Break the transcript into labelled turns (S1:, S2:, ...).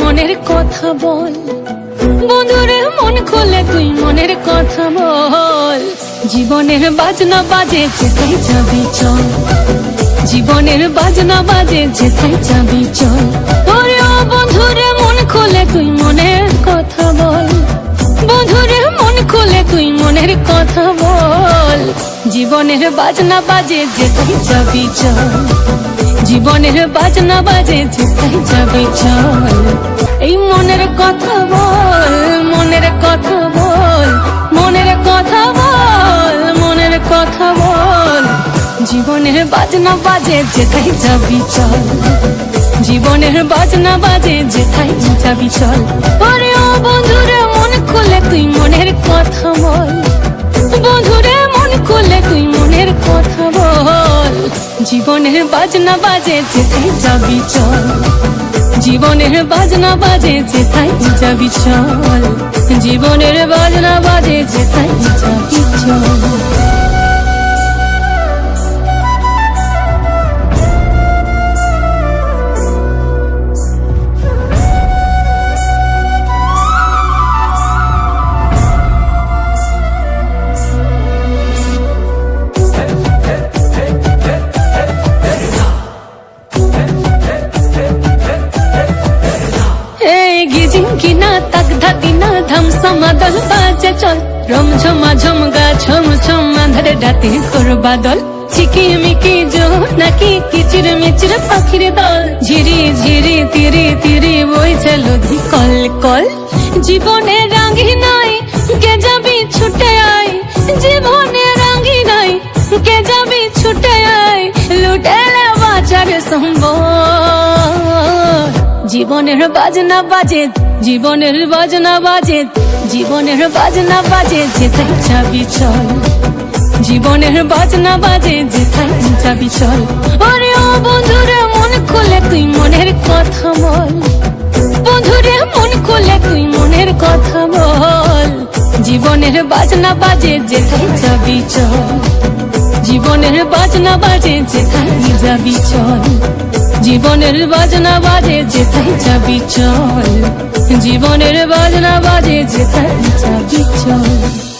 S1: মনের কথা বল। বন্ধুরে, মন খুলে তুই মনের কথা বল। জীবনের বাজনা বাজে যেথায় যাবি চল। জীবনের বাজনা বাজে যেথায় যাবি চল। ওরে ও বন্ধুরে, মন খুলে তুই মনের কথা বল। বন্ধুরে, মন খুলে তুই মনের কথা বল। জীবনের বাজনা বাজে যেথায় যাবি চল। জীবনের বাজনা বাজে যেতাই যাবে চল। জীবনের বাজনা বাজে যেতাই যাবি চল। জীবনের বাজনা বাজে যেতাই যাবি চল। ওরে ও বন্ধুরে, মন খুলে তুই মনের কথা বল। বন্ধুরে, মন খুলে তুই মনের কথা বল। জীবনের বাজনা বাজে যেথায় যাবি চল। জীবনের বাজনা বাজে যেথায় যাবি চল। জীবনের বাজনা কিনা তাক ধাতিনা ধাম সমাদল বাজে চল রম ঝমা ঝম গা ছম ছম আধারে ডাতে কর বাদল চিকি মিকি জো নাকি কিচির মিচির পাখির দল ঝিরি ঝিরি তিরি তিরি লধি কল কল জীবনে জীবনের বাজনা বাজে, জীবনের বাজনা বাজে, জীবনের বাজনা বাজে, যেথায় যাবি চল। জীবনের বাজনা বাজে, যেথায় যাবি চল। ওরে ও বন্ধুরে, মন খুলে তুই মনের কথা বল। বন্ধুরে, মন খুলে তুই মনের কথা বল। জীবনের বাজনা বাজে, যেথায় যাবি চল। জীবনের বাজনা বাজে, যেথায় যাবি চল। জীবনের বাজনা বাজে যেথায় যাবি চল। জীবনের বাজনা বাজে যেথায় যাবি চল।